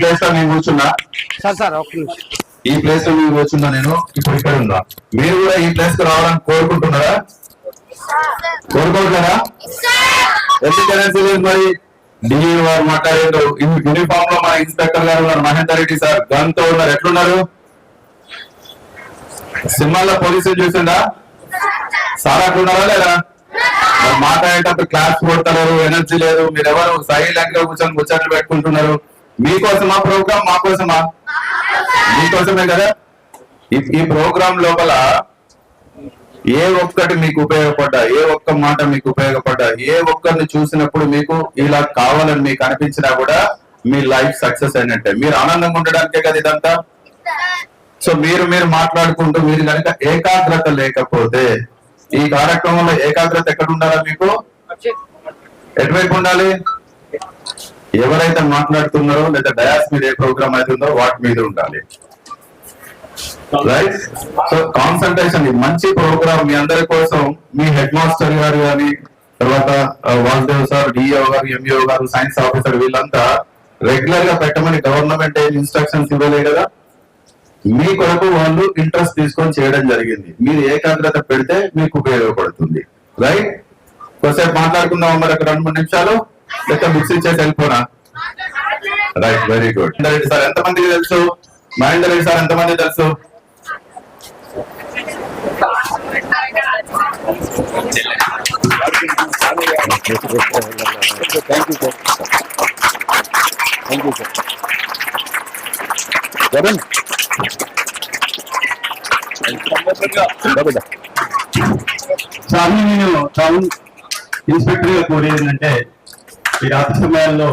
ప్లేస్లో నేను కూర్చున్నా? సార్ సార్ ఈ ప్లేస్లో నేను కూర్చున్నా నేను ఇప్పుడు ఇక్కడ ఉన్నా మీరు కూడా ఈ ప్లేస్కు రావాలని కోరుకుంటున్నారా? కోరుకోవట్లేదా? ఎందుకనే తెలియదు మరి? డిఈ వారు మాట్లాడారు యూనిఫామ్లో మన ఇన్స్పెక్టర్ గారు ఉన్నారు మహేందర్ రెడ్డి సార్. గన్తో ఉన్నారు. ఎట్లున్నారు? సినిమాల్లో పోలీసులు చూసిందా? సార్ అట్లున్నారా లేదా? మాట్లాడేటప్పుడు క్లాస్ కొడతారు ఎనర్జీ లేదు. మీరు ఎవరు సైలెంట్గా కూర్చొని ముచ్చట్లు పెట్టుకుంటున్నారు. మీకోసమా ప్రోగ్రామ్? మా కోసమా మీకోసమే కదా? ఈ- ప్రోగ్రామ్ లోపల ఏ ఒక్కటి మీకు ఉపయోగపడ్డా ఏ ఒక్క మాట మీకు ఉపయోగపడ్డా ఏ ఒక్కరిని చూసినప్పుడు మీకు ఇలా కావాలని మీకు అనిపించినా కూడా మీ లైఫ్ సక్సెస్ అయినట్టే. మీరు ఆనందంగా ఉండడానికే కదా ఇదంతా? సో మీరు మీరు మాట్లాడుకుంటూ మీరు కనుక ఏకాగ్రత లేకపోతే ఈ కార్యక్రమంలో ఏకాగ్రత ఎక్కడ ఉండాలా మీకు? ఎటువైపు ఉండాలి? ఎవరైతే మాట్లాడుతున్నారో లేదా డయాస్ మీద ఏ ప్రోగ్రామ్ అవుతుందో వాటి మీద ఉండాలి. రైట్ సో కాన్సన్ట్రేషన్ మంచి ప్రోగ్రామ్ మీ అందరి కోసం మీ హెడ్ మాస్టర్ గారు కానీ తర్వాత వాసుదేవ్ సార్ డిఓ గారు ఎంఈఓ గారు సైన్స్ ఆఫీసర్ వీళ్ళంతా రెగ్యులర్గా పెట్టమని గవర్నమెంట్ ఏం ఇన్స్ట్రక్షన్స్ ఇవ్వలే కదా? మీ కొరకు వాళ్ళు ఇంట్రెస్ట్ తీసుకొని చేయడం జరిగింది. మీరు ఏకాగ్రత పెడితే మీకు ఉపయోగపడుతుంది. రైట్ ఒకసారి మాట్లాడుకుందాం మరి ఒక రెండు మూడు నిమిషాలు? లేకపోతే బుక్స్ ఇచ్చేసి వెళ్ళిపోనా right very good Reddy sir ఎంతమందికి తెలుసు? మహేందర్ రెడ్డి సార్ ఎంతమంది తెలుసు? Thank you sir thank you sir Varun Swamy నేను టౌన్ ఇన్స్పెక్టర్గా కోరేది ఏంటంటే ఈ రాత్రి సమయాల్లో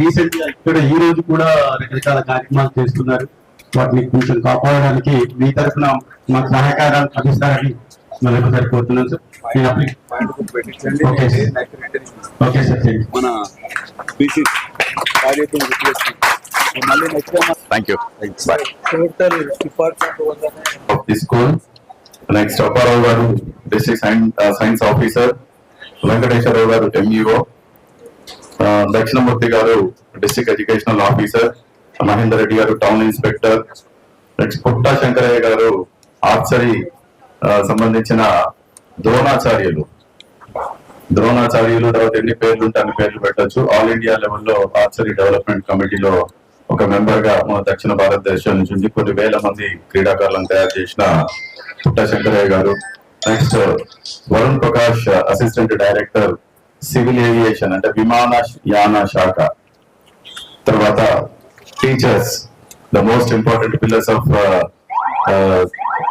రీసెంట్గా ఇక్కడ ఈ రోజు కూడా రకరకాల కార్యక్రమాలు చేస్తున్నారు. వాటిని కొంచెం కాపాడడానికి మీ తరఫున మాకు సహకారాలు అందిస్తారని మరొకసారి కోరుతున్నాను సార్. Okay sir. మన టోటల్ డిపార్ట్మెంట్ నెక్స్ట్ అప్పారావు గారు డిస్ట్రిక్ట్ సైన్స్ ఆఫీసర్ వెంకటేశ్వరరావు గారు ఎంఈఓ దక్షిణమూర్తి గారు district educational officer Mahender Reddy గారు town inspector next Putta Shankaraiah గారు ఆర్చరీ సంబంధించిన ద్రోణాచార్యులు ద్రోణాచార్యులు తర్వాత ఎన్ని పేర్లు ఉంటే అన్ని పేర్లు పెట్టొచ్చు ఆల్ ఇండియా లెవెల్లో ఆర్చరీ డెవలప్మెంట్ కమిటీలో ఒక మెంబర్గా మన దక్షిణ భారతదేశం నుంచి ఉంది. కొన్ని వేల మంది క్రీడాకారులను తయారు చేసిన పుట్ట శంకరయ్య గారు next Varun Prakash assistant director civil aviation అంటే విమాన యాన శాఖ. తర్వాత teachers the most important pillars of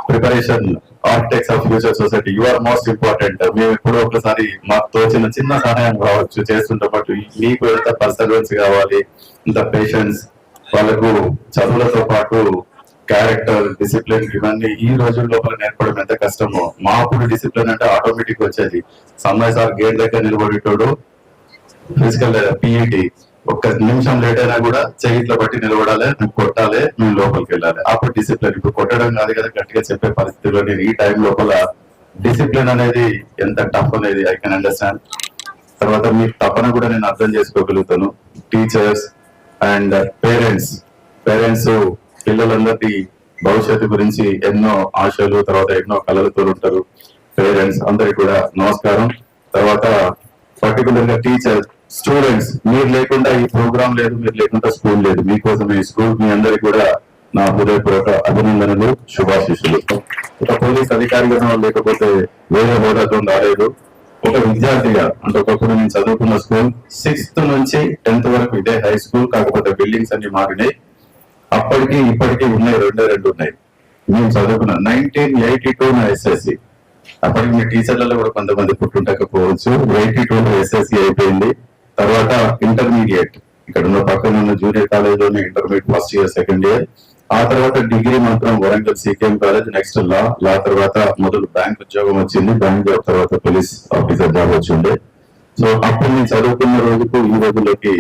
preparation architects of future society you are most important మేము ఎప్పుడో ఒకసారి మాకు తోచిన చిన్న సహాయం కావచ్చు చేస్తుంటే పాటు మీకు ఎంత పర్సర్వెన్స్ కావాలి ఇంత పేషెన్స్ వాళ్ళకు చదువులతో పాటు క్యారెక్టర్ డిసిప్లిన్ ఇవన్నీ ఈ రోజుల లోపల నేర్పడం ఎంత కష్టమో. మా అప్పుడు డిసిప్లిన్ అంటే ఆటోమేటిక్ వచ్చేది. సమ్మర్ సార్ గేట్ దగ్గర నిలబడేటోడు ఫిజికల్ పిఈటి ఒక్క నిమిషం లేట్ అయినా కూడా చెయ్యిట్లో బట్టి నిలబడాలి నువ్వు కొట్టాలి నువ్వు లోపలికి వెళ్ళాలి. అప్పుడు డిసిప్లిన్ ఇప్పుడు కొట్టడం కాదు కదా గట్టిగా చెప్పే పరిస్థితిలో నేను ఈ టైం లోపల డిసిప్లిన్ అనేది ఎంత టఫ్ అనేది ఐ కెన్ అండర్స్టాండ్ తర్వాత మీ తపన కూడా నేను అర్థం చేసుకోగలుగుతాను. టీచర్స్ అండ్ పేరెంట్స్ పేరెంట్స్ పిల్లలందరి భవిష్యత్తు గురించి ఎన్నో ఆశలు తర్వాత ఎన్నో కళలతో ఉంటారు పేరెంట్స్ అందరికి కూడా నమస్కారం. తర్వాత పర్టికులర్గా టీచర్ స్టూడెంట్స్ మీరు లేకుండా ఈ ప్రోగ్రామ్ లేదు మీరు లేకుండా స్కూల్ లేదు. మీకోసం ఈ స్కూల్ మీ అందరికి కూడా నా హృదయపూర్వక అభినందనలు శుభాశిష్యులు ఒక పోలీస్ అధికారిగా లేకపోతే వేరే హోదాతో రాలేదు ఒక విద్యార్థిగా అంటే ఒకప్పుడు నేను చదువుకున్న స్కూల్ సిక్స్త్ నుంచి టెన్త్ వరకు ఇదే హై స్కూల్ కాకపోతే బిల్డింగ్స్ అన్ని మారినాయి. అప్పటికి ఇప్పటికి ఉన్నాయి రెండే రెండు ఉన్నాయి. మేము చదువుకున్న నైన్టీన్ ఎయిటీ టూ నా ఎస్ఎస్సి అప్పటికి మీ టీచర్లలో కూడా కొంతమంది పుట్టుండకపోవచ్చు. ఎయిటీ టూలో ఎస్ఎస్సి అయిపోయింది. తర్వాత ఇంటర్మీడియట్ ఇక్కడ ఉన్న పక్కన ఉన్న junior కాలేజ్లోనే intermediate first year second year ఆ తర్వాత డిగ్రీ మాత్రం Warangal CKM college next law law తర్వాత మొదలు బ్యాంక్ ఉద్యోగం వచ్చింది. బ్యాంక్ జాబ్ తర్వాత పోలీస్ ఆఫీసర్ జాబ్ వచ్చింది. సో అప్పుడు నేను చదువుకున్న రోజుకు ఈ రోజులోకి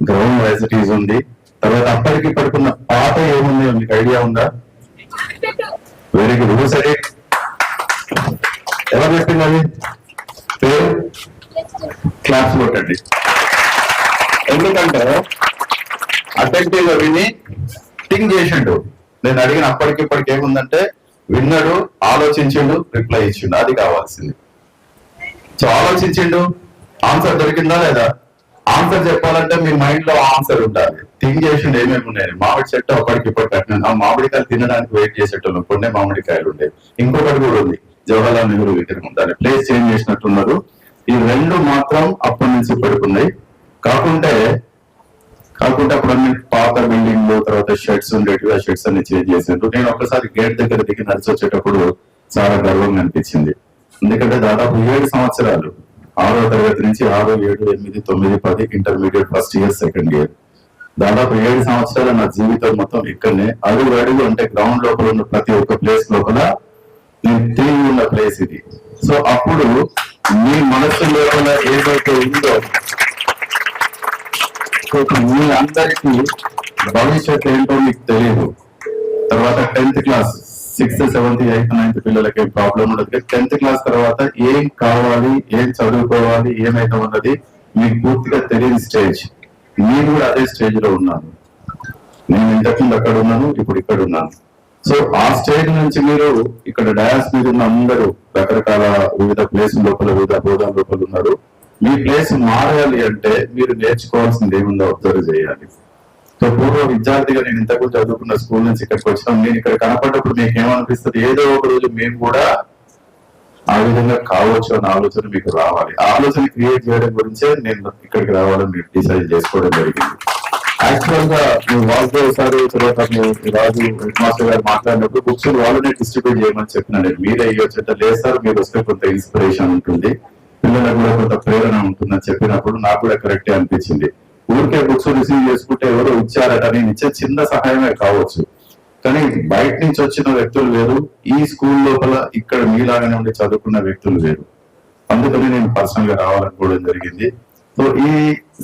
గ్రౌండ్ యాజిటీస్ ఉంది. తర్వాత అప్పటికి పడుకున్న పాట ఏముంది? మీకు ఐడియా ఉందా? Very good who said it ఎవరు చెప్పింది అది? పేరు? క్లాస్ కొట్టండి. ఎందుకంటే అటెంటివ్గా విని థింక్ చేసిండు. నేను అడిగిన అప్పటికిప్పటికి ఏముందంటే విన్నాడు ఆలోచించిండు రిప్లై ఇచ్చిండు. అది కావాల్సింది. సో ఆలోచించిండు? ఆన్సర్ దొరికిందా లేదా? ఆన్సర్ చెప్పాలంటే మీ మైండ్లో ఆన్సర్ ఉండాలి. థింక్ చేసిండు ఏమేమి ఉన్నాయి మామిడి చెట్టు అప్పటికి ఇప్పటి కట్టిన ఆ మామిడికాయలు తినడానికి వెయిట్ చేసేటోళ్ళు కొన్ని మామిడికాయలు ఉండేవి. ఇంకొకటి కూడా ఉంది. జవహర్లాల్ నెహ్రూ విగ్రహం ఉండాలి ప్లేస్ చేంజ్ చేసినట్టున్నారు. ఈ రెండు మాత్రం అప్పటి నుంచి పడుకున్నాయి కాకుంటే కాకుండా అప్పుడు అన్ని పాత బిల్డింగ్ తర్వాత షెడ్స్ ఉండేటివి ఆ షెడ్స్ అన్ని చేంజ్ చేసిండ్రు. నేను ఒక్కసారి గేట్ దగ్గర దిగి నడిచి వచ్చేటప్పుడు చాలా గర్వంగా అనిపించింది. ఎందుకంటే దాదాపు ఏడు సంవత్సరాలు ఆరో తరగతి నుంచి ఆరు ఏడు ఎనిమిది తొమ్మిది పది intermediate first year second year. దాదాపు ఏడు సంవత్సరాల నా జీవితం మొత్తం ఇక్కడనే. అడుగు అడుగు అంటే గ్రౌండ్ లోపల ఉన్న ప్రతి ఒక్క ప్లేస్ లోపల నేను తిరిగి ఉన్న ప్లేస్ ఇది. సో అప్పుడు మీ మనసు లోపల ఏదైతే ఉందో మీ అందరికీ భవిష్యత్ ఏంటో మీకు తెలియదు తర్వాత tenth class sixth seventh eighth ninth పిల్లలకి ప్రాబ్లం ఉండదు. టెన్త్ క్లాస్ తర్వాత ఏం కావాలి ఏం చదువుకోవాలి ఏమైతే ఉన్నది మీకు పూర్తిగా తెలియని స్టేజ్. నేను కూడా అదే స్టేజ్లో ఉన్నాను. నేను ఇంతకుముందు అక్కడ ఉన్నాను ఇప్పుడు ఇక్కడ ఉన్నాను. సో ఆ స్టేజ్ నుంచి మీరు ఇక్కడ డయాస్ మీద ఉన్న అందరూ రకరకాల వివిధ ప్లేస్ లోపల వివిధ హోదాల లోపల ఉన్నారు. మీ ప్లేస్ మారాలి అంటే మీరు నేర్చుకోవాల్సింది ఏముందో అబ్జర్వ్ చేయాలి. సో పూర్వ విద్యార్థిగా నేను ఇంతకు చదువుకున్న స్కూల్ నుంచి ఇక్కడికి వచ్చినాం నేను ఇక్కడ కనపడ్డప్పుడు మీకు ఏమనిపిస్తుంది ఏదో ఒక రోజు మేము కూడా ఆ విధంగా కావచ్చు అన్న ఆలోచన మీకు రావాలి. ఆ ఆలోచన క్రియేట్ చేయడం గురించే నేను ఇక్కడికి రావాలని డిసైడ్ చేసుకోవడం జరిగింది. యాక్చువల్గా మేము వాసుదేవ్ సార్ తర్వాత మీ రాజు హెడ్ మాస్టర్ గారు మాట్లాడినప్పుడు బుక్స్ వాళ్ళనే డిస్ట్రిబ్యూట్ చేయమని చెప్పిన నేను మీరే అయ్యొచ్చు లేదు సార్ మీరు వస్తే కొంత ఇన్స్పిరేషన్ ఉంటుంది. పిల్లలకు కూడా కొంత ప్రేరణ ఉంటుందని చెప్పినప్పుడు నాకు కూడా కరెక్టే అనిపించింది. ఊరికే బుక్స్ రిసీవ్ చేసుకుంటే ఎవరో ఇచ్చారట నేను ఇచ్చే చిన్న సహాయమే కావచ్చు. కానీ బయట నుంచి వచ్చిన వ్యక్తులు వేరు ఈ స్కూల్ లోపల ఇక్కడ మీలాగానే ఉండి చదువుకున్న వ్యక్తులు వేరు. అందుకని నేను పర్సనల్గా రావాలనుకోవడం జరిగింది. సో ఈ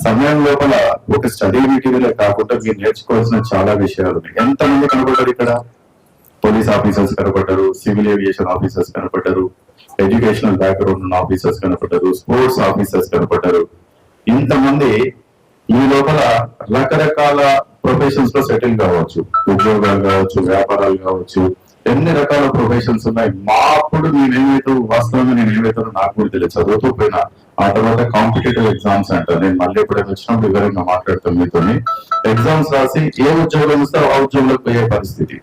సమయం లోపల ఒక స్టడీ మెటీరియల్ కాకుండా మీరు నేర్చుకోవాల్సిన చాలా విషయాలు ఉన్నాయి. ఎంతమంది కనబడ్డారు ఇక్కడ? పోలీస్ ఆఫీసర్స్ కనపడ్డారు సివిల్ ఏవియేషన్ ఆఫీసర్స్ కనపడ్డారు ఎడ్యుకేషనల్ బ్యాక్గ్రౌండ్ ఉన్న ఆఫీసర్స్ కనపడ్డారు స్పోర్ట్స్ ఆఫీసర్స్ కనపడ్డారు ఇంతమంది ఈ లోపల రకరకాల ప్రొఫెషన్స్లో సెటిల్ కావచ్చు. ఉద్యోగాలు కావచ్చు వ్యాపారాలు కావచ్చు ఎన్ని రకాల ప్రొఫెషన్స్ ఉన్నాయి? మా అప్పుడు నేనేమైతే వాస్తవంగా నేను ఏమైతానో నాకు కూడా తెలియదు. చదువుతూ పోయినా ఆ తర్వాత కాంపిటేటివ్ ఎగ్జామ్స్ అంటారు నేను మళ్ళీ ఎప్పుడైనా వచ్చినప్పుడు వివరంగా మాట్లాడతాను మీతోని. ఎగ్జామ్స్ రాసి ఏ ఉద్యోగం ఇస్తే ఆ ఉద్యోగంలోకి పోయే పరిస్థితి.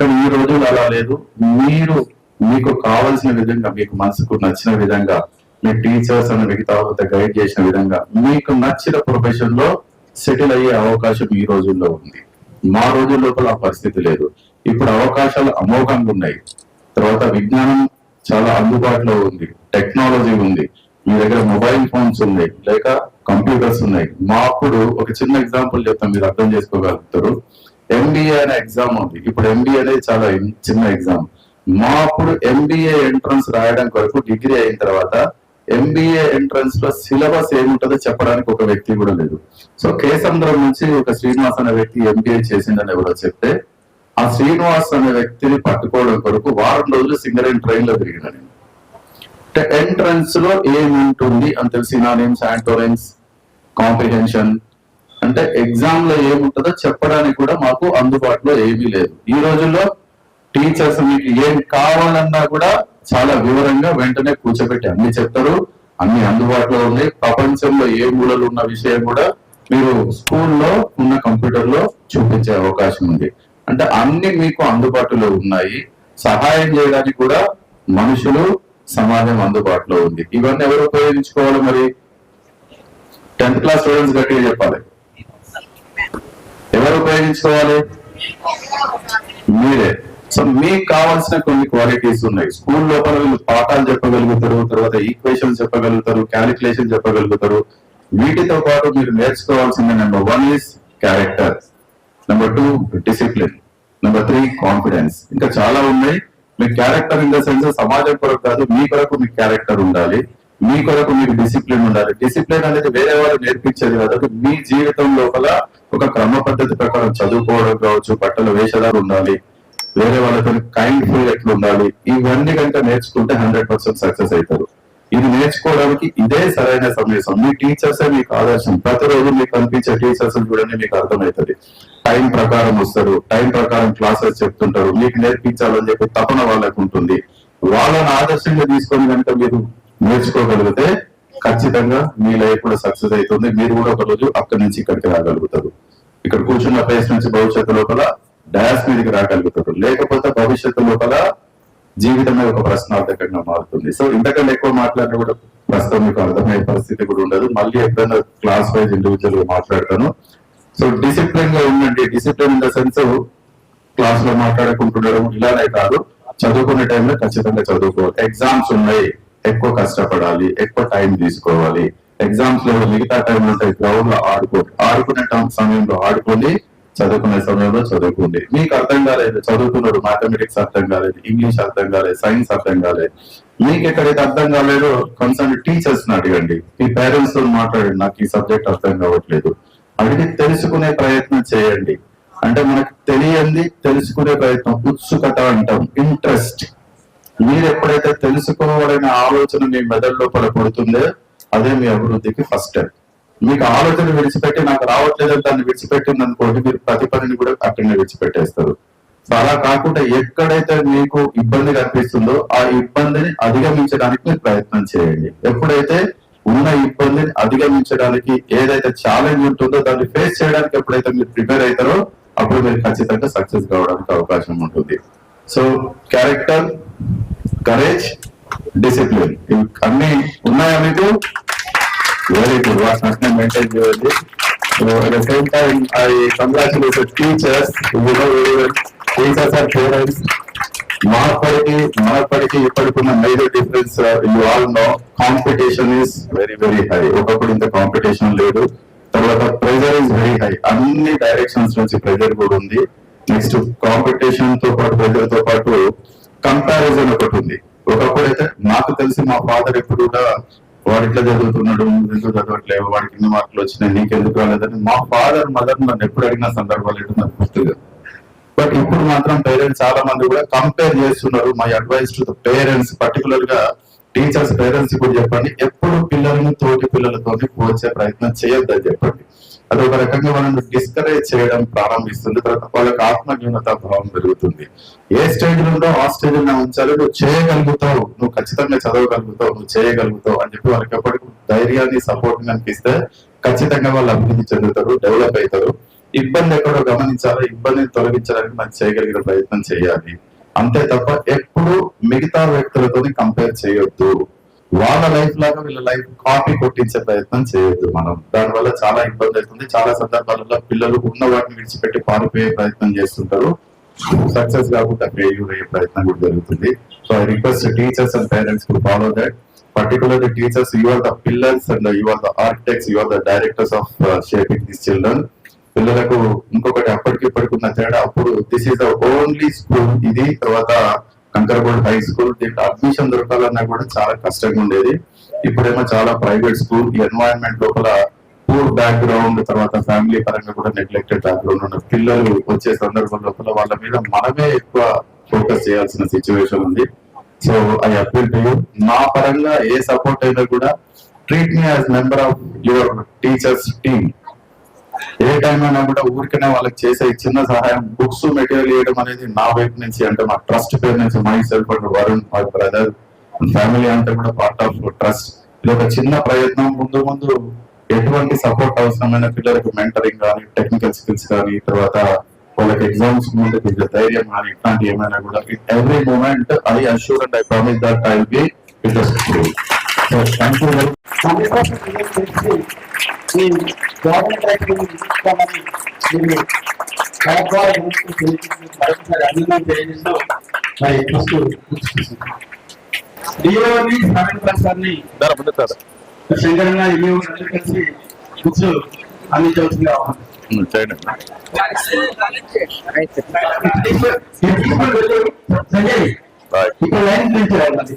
కానీ ఈ రోజులు అలా లేదు. మీరు మీకు కావలసిన విధంగా మీకు మనసుకు నచ్చిన విధంగా మీ టీచర్స్ అని మిగతా వాళ్ళతో గైడ్ చేసిన విధంగా మీకు నచ్చిన ప్రొఫెషన్లో సెటిల్ అయ్యే అవకాశం ఈ రోజుల్లో ఉంది. మా రోజుల లోపల ఆ పరిస్థితి లేదు. ఇప్పుడు అవకాశాలు అమోఘంగా ఉన్నాయి. తర్వాత విజ్ఞానం చాలా అందుబాటులో ఉంది. టెక్నాలజీ ఉంది. మీ దగ్గర మొబైల్ ఫోన్స్ ఉన్నాయి. లేక కంప్యూటర్స్ ఉన్నాయి. మా అప్పుడు ఒక చిన్న ఎగ్జాంపుల్ చెప్తాం మీరు అర్థం చేసుకోగలుగుతారు. ఎంబీఏ అనే ఎగ్జామ్ ఉంది. ఇప్పుడు ఎంబీఏ అనేది చాలా చిన్న ఎగ్జామ్ మా అప్పుడు ఎంబీఏ ఎంట్రన్స్ రాయడం కొరకు డిగ్రీ అయిన తర్వాత ఎంబీఏ ఎంట్రన్స్లో సిలబస్ ఏముంటుందో చెప్పడానికి ఒక వ్యక్తి కూడా లేదు. సో కేసంద్రం నుంచి ఒక శ్రీనివాస్ అనే వ్యక్తి ఎంబీఏ చేసిందని ఎవరో చెప్తే ఆ శ్రీనివాస్ అనే వ్యక్తిని పట్టుకోవడం కొరకు వారం రోజులు సింగరేణి ట్రైన్లో తిరిగిన నేను. ఎంట్రన్స్లో ఏముంటుంది అని తెలిసి నా నేమ్స్ ఆంటోరెన్స్ కాంప్రిహెన్షన్. అంటే ఎగ్జామ్లో ఏముంటుందో చెప్పడానికి కూడా మాకు అందుబాటులో ఏమీ లేదు. ఈ రోజుల్లో టీచర్స్ మీకు ఏం కావాలన్నా కూడా చాలా వివరంగా వెంటనే కూర్చోబెట్టి అన్ని చెప్తారు. అన్ని అందుబాటులో ఉన్నాయి. ప్రపంచంలో ఏ మూలలు ఉన్న విషయం కూడా మీరు స్కూల్లో ఉన్న కంప్యూటర్లో చూపించే అవకాశం ఉంది. అంటే అన్ని మీకు అందుబాటులో ఉన్నాయి. సహాయం చేయడానికి కూడా మనుషులు సమాజం అందుబాటులో ఉంది. ఇవన్నీ ఎవరు ఉపయోగించుకోవాలి మరి? టెన్త్ క్లాస్ స్టూడెంట్స్ గట్టిగా చెప్పాలి. ఎవరు ఉపయోగించుకోవాలి? మీరే. సో మీకు కావాల్సిన కొన్ని క్వాలిటీస్ ఉన్నాయి. స్కూల్ లోపల వీళ్ళు పాఠాలు చెప్పగలుగుతారు తర్వాత ఈక్వేషన్ చెప్పగలుగుతారు క్యాలిక్యులేషన్ చెప్పగలుగుతారు. వీటితో పాటు మీరు నేర్చుకోవాల్సింది number one is character number two discipline number three confidence ఇంకా చాలా ఉన్నాయి. మీ క్యారెక్టర్ ఇన్ ద సెన్స్ సమాజం కొరకు కాదు మీ కొరకు మీ క్యారెక్టర్ ఉండాలి. మీ కొరకు మీకు డిసిప్లిన్ ఉండాలి. డిసిప్లిన్ అనేది వేరే వాళ్ళు నేర్పించేది కాదు. మీ జీవితం లోపల ఒక క్రమ పద్ధతి ప్రకారం చదువుకోవడం కావచ్చు బట్టలు వేషధాలు ఉండాలి. వేరే వాళ్ళతో కైండ్ ఫుల్ ఎట్లా ఉండాలి ఇవన్నీ కనుక నేర్చుకుంటే హండ్రెడ్ పర్సెంట్ సక్సెస్ అవుతారు. ఇది నేర్చుకోవడానికి ఇదే సరైన సమయం మీ టీచర్స్ మీకు ఆదర్శం. ప్రతిరోజు మీకు కనిపించే టీచర్స్ చూడండి మీకు అర్థమవుతుంది. టైం ప్రకారం వస్తారు. టైం ప్రకారం క్లాసెస్ చెప్తుంటారు. మీకు నేర్పించాలని చెప్పి తపన వాళ్ళకు ఉంటుంది. వాళ్ళని ఆదర్శంగా తీసుకొని కనుక మీరు నేర్చుకోగలిగితే ఖచ్చితంగా మీ లైఫ్ కూడా సక్సెస్ అవుతుంది. మీరు కూడా ఒక రోజు అక్కడి నుంచి ఇక్కడికి రాగలుగుతారు. ఇక్కడ కూర్చున్న ప్లేస్ నుంచి భవిష్యత్తు లోపల డయాస్ మీదకి రాగలుగుతారు లేకపోతే భవిష్యత్తు లోపల జీవితమే ఒక ప్రశ్నార్థకంగా మారుతుంది. సో ఇంతకంటే ఎక్కువ మాట్లాడినా కూడా ప్రస్తుతం మీకు అర్థమయ్యే పరిస్థితి కూడా ఉండదు. మళ్ళీ ఎప్పుడైనా క్లాస్ వైజ్ ఇండివిజువల్గా మాట్లాడతాను. సో డిసిప్లిన్గా ఉండండి. డిసిప్లిన్ ఇన్ ద సెన్స్ క్లాస్లో మాట్లాడుకుంటుండడం ఇలానే కాదు. చదువుకునే టైంలో ఖచ్చితంగా చదువుకోవాలి ఎగ్జామ్స్ ఉన్నాయి. ఎక్కువ కష్టపడాలి. ఎక్కువ టైం తీసుకోవాలి. ఎగ్జామ్స్లో మిగతా టైం ఉంటాయి గ్రౌండ్లో ఆడుకో ఆడుకునే టైం సమయంలో ఆడుకొని చదువుకునే సమయంలో చదువుకోండి మీకు అర్థం కాలేదు. చదువుకున్నాడు మ్యాథమెటిక్స్ అర్థం కాలేదు ఇంగ్లీష్ అర్థం కాలేదు సైన్స్ అర్థం కాలేదు. మీకు ఎక్కడైతే అర్థం కాలేదో కన్సర్న్ టీచర్స్ అడగండి. మీ పేరెంట్స్తో మాట్లాడండి. నాకు ఈ సబ్జెక్ట్ అర్థం కావట్లేదు. అడిగి తెలుసుకునే ప్రయత్నం చేయండి. అంటే మనకు తెలియంది తెలుసుకునే ప్రయత్నం ఉత్సుకత అంటాం ఇంట్రెస్ట్ మీరు ఎప్పుడైతే తెలుసుకోవాలనే ఆలోచన మీ మెదడు లోపల పడుతుందో అదే మీ అభివృద్ధికి ఫస్ట్ స్టెప్ మీకు ఆలోచన విడిచిపెట్టి నాకు రావట్లేదని దాన్ని విడిచిపెట్టింది అనుకోండి మీరు ప్రతి పనిని కూడా అక్కడనే విడిచిపెట్టేస్తారు. సో అలా కాకుండా ఎక్కడైతే మీకు ఇబ్బంది కనిపిస్తుందో ఆ ఇబ్బందిని అధిగమించడానికి మీరు ప్రయత్నం చేయండి. ఎప్పుడైతే ఉన్న ఇబ్బందిని అధిగమించడానికి ఏదైతే ఛాలెంజ్ ఉంటుందో దాన్ని ఫేస్ చేయడానికి ఎప్పుడైతే మీరు ప్రిపేర్ అవుతారో అప్పుడు మీరు ఖచ్చితంగా సక్సెస్ కావడానికి అవకాశం ఉంటుంది. సో క్యారెక్టర్ కరేజ్ డిసిప్లిన్ అన్ని ఉన్నాయా మీకు? వెరీ గుడ్ వాటిని మెయింటైన్ చేయండి so at the same time I congratulate teachers you know very well teachers are parents ఇప్పటికున్న major difference you all know competition is very very high ఒకప్పుడు ఇంత competition లేదు. తర్వాత pressure is very high అన్ని directions నుంచి pressure కూడా ఉంది. Next కాంపిటీషన్తో పాటు ప్రెజర్తో పాటు కంపారిజన్ ఒకటి ఉంది. ఒకప్పుడు అయితే నాకు తెలిసి మా ఫాదర్ ఎప్పుడు కూడా వాడు ఇట్లా చదువుతున్నాడు నువ్వు ఎందుకు చదవట్లేవు వాడికి ఇన్ని మార్కులు వచ్చినాయి నీకెందుకు రాలేదని మా ఫాదర్ మదర్ నన్ను ఎప్పుడు అడిగిన సందర్భాలు ఏంటో నాకు గుర్తుగా బట్ ఇప్పుడు మాత్రం పేరెంట్స్ చాలా మంది కూడా కంపేర్ చేస్తున్నారు. My advice to the parents పర్టికులర్గా టీచర్స్ పేరెంట్స్ కూడా చెప్పండి. ఎప్పుడు పిల్లల్ని తోటి పిల్లలతో పోల్చే ప్రయత్నం చేయొద్దని చెప్పండి. అది ఒక రకంగా వాళ్ళని డిస్కరేజ్ చేయడం ప్రారంభిస్తుంది. తర్వాత వాళ్ళకి ఆత్మన్యూనత భావం పెరుగుతుంది. ఏ స్టేజ్ ఉందో ఆ స్టేజ్లో ఉంచాలి. నువ్వు చేయగలుగుతావు. నువ్వు ఖచ్చితంగా చదవగలుగుతావు. నువ్వు చేయగలుగుతావు అని చెప్పి వాళ్ళకి ఎప్పటికీ ధైర్యాన్ని సపోర్ట్ అనిపిస్తే ఖచ్చితంగా వాళ్ళు అభివృద్ధి చెందుతారు డెవలప్ అవుతారు. ఇబ్బంది ఎక్కడో గమనించాలో. ఇబ్బందిని తొలగించడానికి మనం చేయగలిగిన ప్రయత్నం చేయాలి. అంతే తప్ప ఎప్పుడు మిగతా వ్యక్తులతో కంపేర్ చేయొద్దు. వాళ్ళ లైఫ్ లాగా వీళ్ళ లైఫ్ కాపీ కొట్టించే ప్రయత్నం చేయొద్దు మనం. దానివల్ల చాలా ఇబ్బంది అవుతుంది. చాలా సందర్భాలలో పిల్లలు ఉన్న వాటిని విడిచిపెట్టి పారిపోయే ప్రయత్నం చేస్తుంటారు. సక్సెస్ కాకుండా ఫెయిల్యూర్ అయ్యే ప్రయత్నం కూడా జరుగుతుంది. So I request teachers and parents to follow that particularly teachers you the pillars and your the are your the directors of the this children uh, పిల్లలకు ఇంకొకటి అప్పటికి ఇప్పటికి ఉన్న తేడా అప్పుడు this is the only school ఇది తర్వాత Kankargod high school దీంట్లో అడ్మిషన్ దొరకాలన్నా కూడా చాలా కష్టంగా ఉండేది. ఇప్పుడేమో చాలా ప్రైవేట్ స్కూల్ ఈ ఎన్వైరన్మెంట్ లోపల పూర్ బ్యాక్గ్రౌండ్ తర్వాత ఫ్యామిలీ పరంగా కూడా నెగ్లెక్టెడ్ బ్యాక్గ్రౌండ్ ఉన్న పిల్లలు వచ్చే సందర్భం లోపల వాళ్ళ మీద మనమే ఎక్కువ ఫోకస్ చేయాల్సిన సిచ్యువేషన్ ఉంది. So I appeal to you నా పరంగా ఏ సపోర్ట్ అయినా కూడా treat me as member of your teachers team A time అయినా కూడా ఊరికనే వాళ్ళకి చేసే చిన్న సహాయం బుక్స్ మెటీరియల్ ఇవ్వడం అనేది నా వైపు నుంచి అంటే మా ట్రస్ట్ పేరు నుంచి myself and Varun my brother family అంటే కూడా పార్ట్ ఆఫ్ ట్రస్ట్ ఇది ఒక చిన్న ప్రయత్నం. ముందు ముందు ఎటువంటి సపోర్ట్ అవసరమైన పిల్లలకు మెంటరింగ్ కానీ టెక్నికల్ స్కిల్స్ కానీ తర్వాత వాళ్ళకి ఎగ్జామ్స్ ముందు కొంచెం ధైర్యం కానీ ఇట్లాంటి ఏమైనా కూడా every moment I assure and I promise that I be with so thank you very ఈ గవర్నమెంట్ రైతులను తీసుకోవాలని మీరు కలెక్టర్ మరొకసారి అభినందన తెలియజేస్తూ మరి ఫస్ట్ డిఓని ప్రసాద్ని శంకరన్న కలిసి బుక్స్ ఇప్పుడు లైన్ నుంచి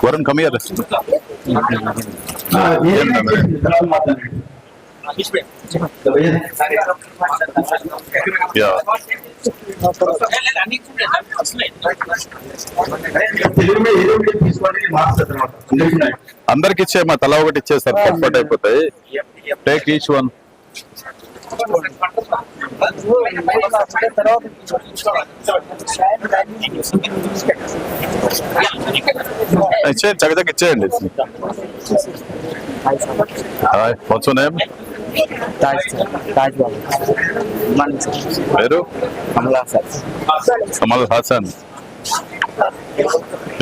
తర్వాత ఇంగ్లీష్ అందరికి ఇచ్చే తల ఒకటి ఇచ్చేస్తారు కంఫర్ట్ అయిపోతాయి. టేక్ ఈచ్ వన్ తర్వాత ఇచ్చేయండి చక్కచక్క ఇచ్చేయండి. హాయ్ వాట్స్ నేమ్ పేరు కమల్ హాసన్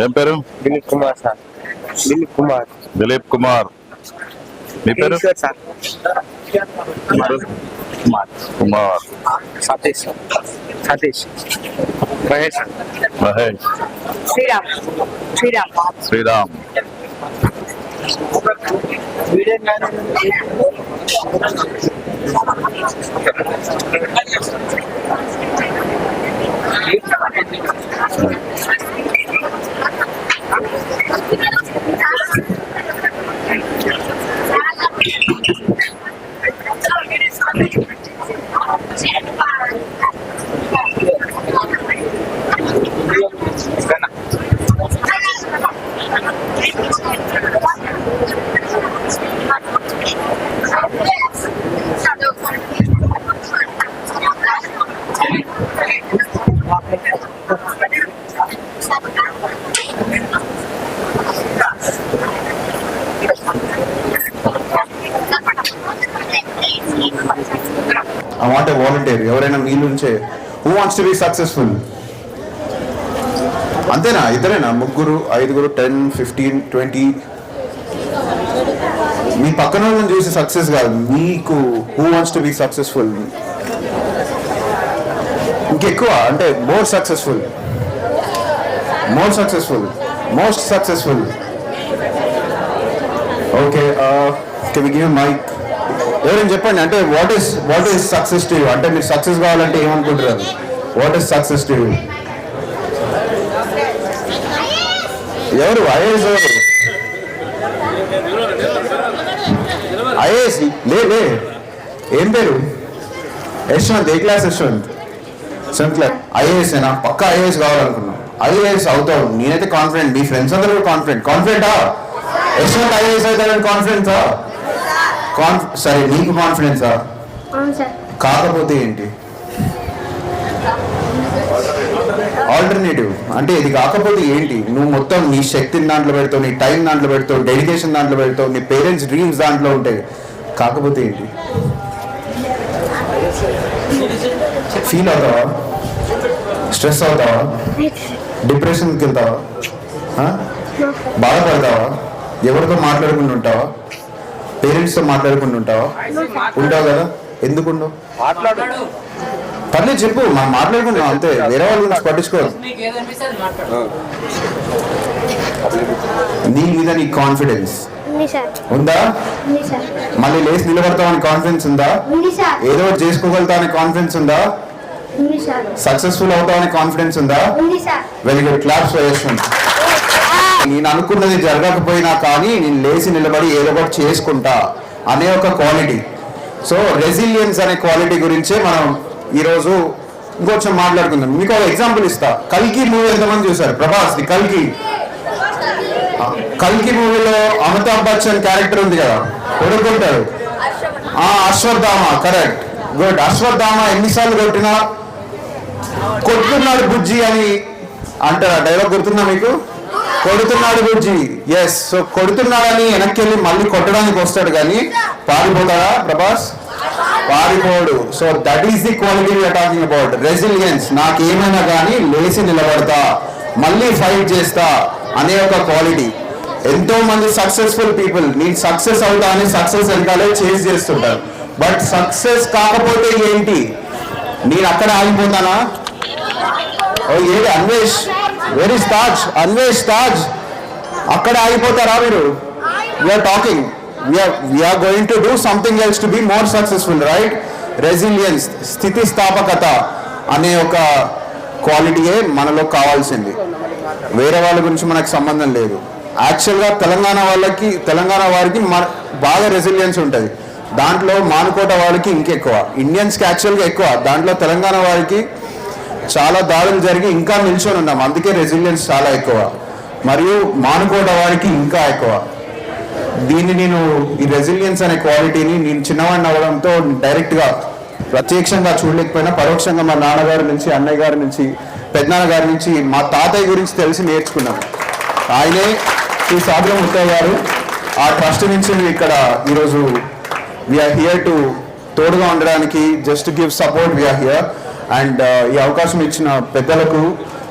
ఏం పేరు? దిలీప్ కుమార్ సార్ దిలీప్ కుమార్ దిలీప్ కుమార్ మీ పేరు? Sir Kumar Satesh Satesh Mahesh Mahesh Shriram Shriram Shriram Wants to be successful అంతేనా? ఇద్దరేనా? ముగ్గురు ఐదుగురు టెన్ ఫిఫ్టీన్ ట్వంటీ? మీ పక్కన వాళ్ళని చూసి సక్సెస్ కాదు. మీకు who wants to be successful ఇంకెక్కువ? అంటే more successful more successful most successful okay can give mike ఎవరైనా చెప్పండి అంటే what is what is success to you అంటే మీరు సక్సెస్ కావాలంటే ఏమనుకుంటున్నారు? What is success to you ఎవరు? ఐఏఎస్ ఎవరు? ఐఏఎస్? లే లే. ఏం పేరు? యశ్వంత్ ఏ class Yashwant? Seventh class. IAS ఏనా? పక్క ఐఏఎస్ కావాలనుకున్నాం. ఐఏఎస్ అవుతావు. నేనైతే కాన్ఫిడెంట్ మీ ఫ్రెండ్స్ అందరూ కూడా కాన్ఫిడెంట్ కాన్ఫిడెంటా యశ్వంత్ ఐఏఎస్ అవుతాడని కాన్ఫిడెన్సా కాన్ఫ్ సరే నీకు కాన్ఫిడెన్సా కాకపోతే ఏంటి? ఆల్టర్నేటివ్ అంటే ఇది కాకపోతే ఏంటి? నువ్వు మొత్తం నీ శక్తిని దాంట్లో పెడతావు నీ టైం దాంట్లో పెడతావు డెడికేషన్ దాంట్లో పెడతావు నీ పేరెంట్స్ డ్రీమ్స్ దాంట్లో ఉంటాయి. కాకపోతే ఏంటి? ఫీల్ అవుతావా? స్ట్రెస్ అవుతావా? డిప్రెషన్కి వెళ్తావా? బాధపడతావా? ఎవరితో మాట్లాడుకుంటూ ఉంటావా? పేరెంట్స్తో మాట్లాడుకుంటూ ఉంటావా? ఉంటావు కదా? ఎందుకు ఉండవు? పర్లేదు చెప్పు. మనం మాట్లాడుకుందాం అంతే. వేరే వాళ్ళ గురించి పట్టించుకోరు. నీ మీద నీ కాన్ఫిడెన్స్ ఉంది సార్. ఉందా? ఉంది సార్. మళ్ళీ లేచి నిలబడతామని కాన్ఫిడెన్స్ ఉందా? ఉంది సార్. ఏదో ఒకటి చేసుకోగలుగుతామని కాన్ఫిడెన్స్ ఉందా? ఉంది సార్. సక్సెస్ఫుల్ అవుతామని కాన్ఫిడెన్స్ ఉందా? ఉంది సార్. వెరీ గుడ్ క్లాప్స్ నేను అనుకున్నది జరగకపోయినా కానీ నేను లేచి నిలబడి ఏదో ఒకటి చేసుకుంటా అనే ఒక క్వాలిటీ సో రెసిలియన్స్ అనే క్వాలిటీ గురించే మనం ఈరోజు ఇంకొంచెం మాట్లాడుకుందాం. మీకు ఒక ఎగ్జాంపుల్ ఇస్తా. కల్కి మూవీ ఎంతమంది చూసారు ప్రభాస్ ది కల్కి. కల్కి మూవీలో అమితాబ్ బచ్చన్ క్యారెక్టర్ ఉంది కదా? కొడుకుంటారు ఆ అశ్వత్థామ కరెక్ట్ గుడ్ అశ్వత్థామ ఎన్నిసార్లు కొట్టినా? కొడుతున్నాడు బుజ్జి అని అంటారు? ఆ డైలాగ్ గుర్తుందా మీకు? కొడుతున్నాడు బుజ్జి. ఎస్ సో కొడుతున్నాడని వెనక్కి వెళ్ళి మళ్ళీ కొట్టడానికి వస్తాడు కానీ పారిపోతాడా Prabhas? పారిపోడు. So that is the quality we are talking about resilience నాకేమైనా కానీ లేచి నిలబడతా. మళ్ళీ ఫైట్ చేస్తా అనే ఒక క్వాలిటీ ఎంతో మంది సక్సెస్ఫుల్ పీపుల్ నేను సక్సెస్ అవుతా అని సక్సెస్ వెనకాలే చేజ్ చేస్తుంటారు. బట్ సక్సెస్ కాకపోతే ఏంటి? నేను అక్కడ ఆగిపోతానా? ఓ ఏది? అన్వేష్. వెరీ తాజ్ అన్వేష్ తాజ్ అక్కడ ఆగిపోతారా మీరు? You are talking we are going to do something else to be more successful right resilience స్థితిస్థాపకత అనే ఒక క్వాలిటీయే మనలో కావాల్సింది. వేరే వాళ్ళ గురించి మనకు సంబంధం లేదు. యాక్చువల్గా తెలంగాణ వాళ్ళకి తెలంగాణ వారికి మన బాగా రెసిలియన్స్ ఉంటుంది. దాంట్లో మానుకోట వాళ్ళకి ఇంకెక్కువ. ఇండియన్స్కి యాక్చువల్గా ఎక్కువ. దాంట్లో తెలంగాణ వారికి చాలా దాడులు జరిగి ఇంకా నిల్చొని ఉన్నాం. అందుకే రెసిలియన్స్ చాలా ఎక్కువ. మరియు మానుకోట వారికి ఇంకా ఎక్కువ. దీన్ని నేను ఈ రెసిలియన్స్ అనే క్వాలిటీని నేను చిన్నవాడిని అవ్వడంతో డైరెక్ట్గా ప్రత్యక్షంగా చూడలేకపోయినా పరోక్షంగా మా నాన్నగారి నుంచి అన్నయ్య గారి నుంచి పెద్దనాన్న గారి నుంచి మా తాతయ్య గురించి తెలిసి నేర్చుకున్నాను ఆయనే శ్రీ సాగరం ముత్తయ్య గారు. ఆ ట్రస్ట్ నుంచి ఇక్కడ ఈరోజు వీఆర్ హియర్ టు తోడుగా ఉండడానికి just give support we are here and ఈ అవకాశం ఇచ్చిన పెద్దలకు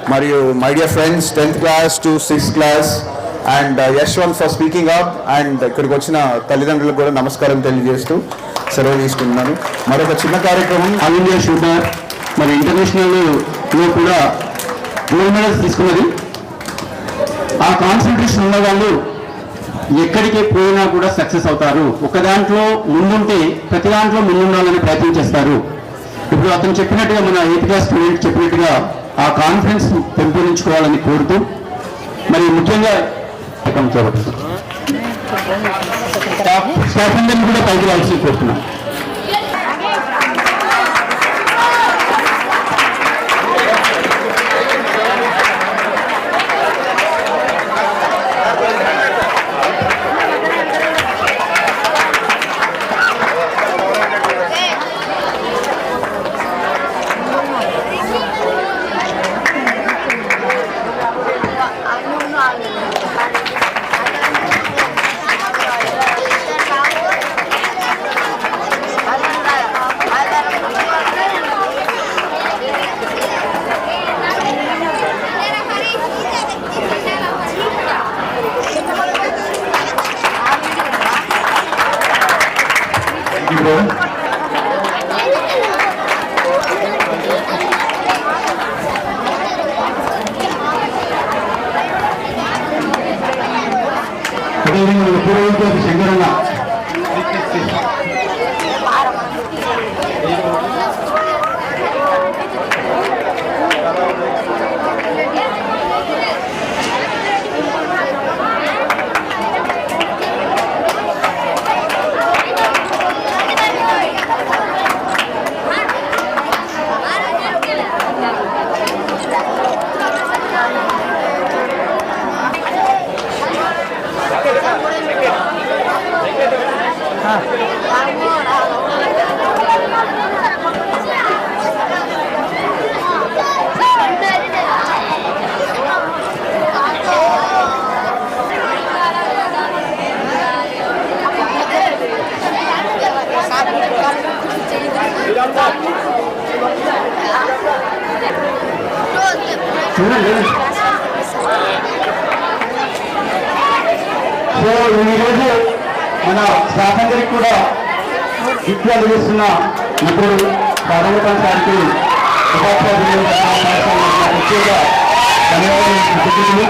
మరియు my dear friends tenth class to sixth class and uh, Yashwant for speaking up and ఇక్కడికి వచ్చిన తల్లిదండ్రులకు కూడా నమస్కారం తెలియజేస్తూ సెలవు తీసుకుంటున్నాను. మరొక చిన్న కార్యక్రమం. All India shooter. మరి ఇంటర్నేషనల్లో కూడా గోల్డ్ మెడల్స్ తీసుకున్నది. ఆ కాన్సన్ట్రేషన్ ఉన్న వాళ్ళు ఎక్కడికి పోయినా కూడా సక్సెస్ అవుతారు. ఒక దాంట్లో ముందుంటే ప్రతి దాంట్లో ముందుండాలని ప్రయత్నం చేస్తారు. ఇప్పుడు అతను చెప్పినట్టుగా మన ఎయిత్ క్లాస్ స్టూడెంట్ చెప్పినట్టుగా ఆ కాన్ఫిడెన్స్ పెంపొందించుకోవాలని కోరుతూ మరి ముఖ్యంగా స్టాఫ్ అందరినీ కూడా పైకి రావాల్సి కోరుతున్నాను చూడండి సో ఈరోజు మన స్టాఫ్ అందరికి కూడా విద్య అందిస్తున్న ఇప్పుడు రాధాగోపాల్ గారికి ఉపాధ్యాయులు ప్రత్యేక ధన్యవాదాలు.